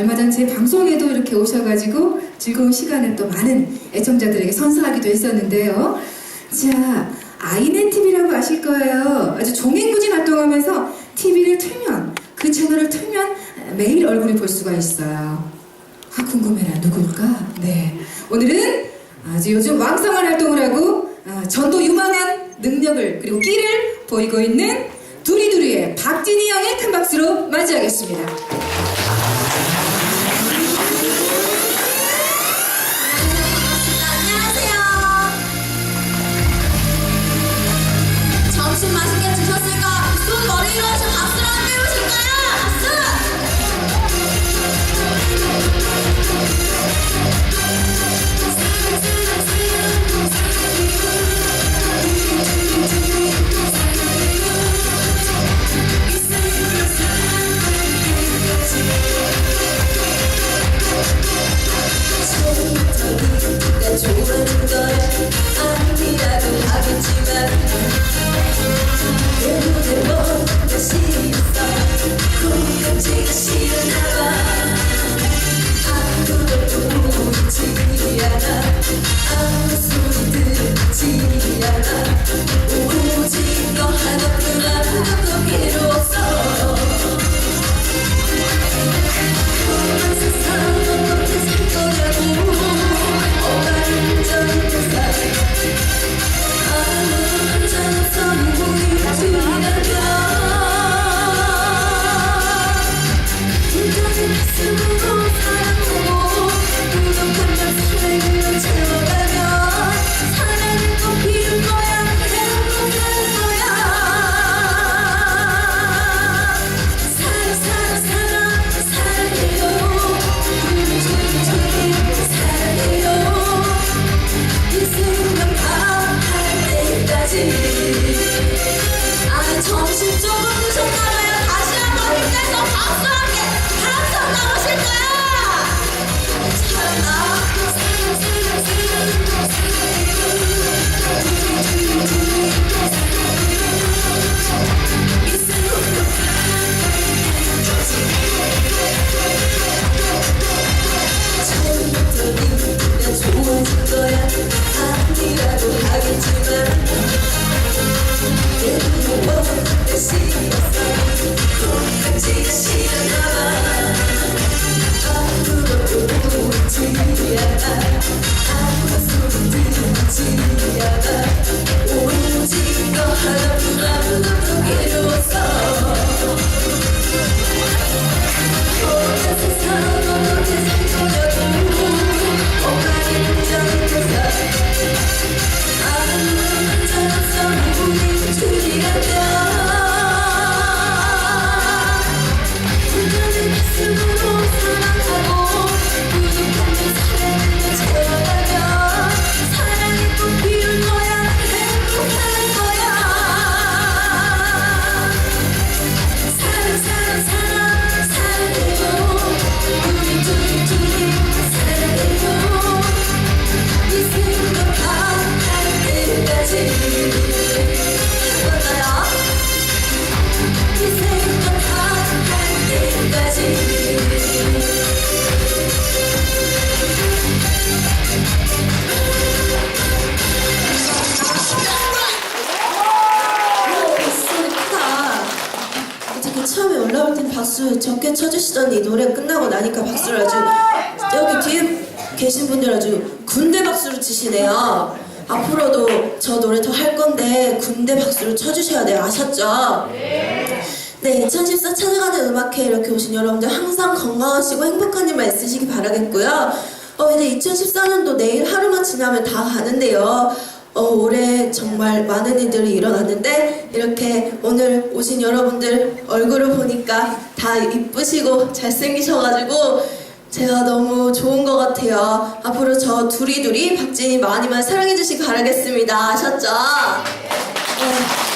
얼마 전 제 방송에도 이렇게 오셔가지고 즐거운 시간을 또 많은 애청자들에게 선사하기도 했었는데요. 자, 아이넨 TV라고 아실 거예요. 아주 종횡무진 활동하면서 TV를 틀면 그 채널을 틀면 매일 얼굴을 볼 수가 있어요. 아 궁금해라 누굴까? 네 오늘은 아주 요즘 왕성한 활동을 하고 아, 전도 유망한 능력을 그리고 끼를 보이고 있는 두리두리의 박진희 양의 큰 박수로 맞이하겠습니다. 좋아하는 거야 아니라고 하겠지만 내 눈에 뭔가 싫어 콩깍지가 싫나 봐 아무것도 보이지 않아 아무 소리 들리지 않아 어떻게 처음에 올라올 땐 박수 적게 쳐주시더니 노래 끝나고 나니까 박수를 아주 여기 뒤에 계신 분들 아주 군대 박수를 치시네요. 앞으로도 저 노래 더 할 건데 군대 박수를 쳐주셔야 돼요. 아셨죠? 네, 2014 찾아가는 음악회 이렇게 오신 여러분들 항상 건강하시고 행복한 일만 있으시기 바라겠고요. 어, 이제 2014년도 내일 하루만 지나면 다 가는데요. 어, 올해 정말 많은 일들이 일어났는데 이렇게 오늘 오신 여러분들 얼굴을 보니까 다 이쁘시고 잘생기셔가지고 제가 너무 좋은 것 같아요. 앞으로 저 두리두리 박진이 많이 많이 사랑해주시기 바라겠습니다. 아셨죠? 네.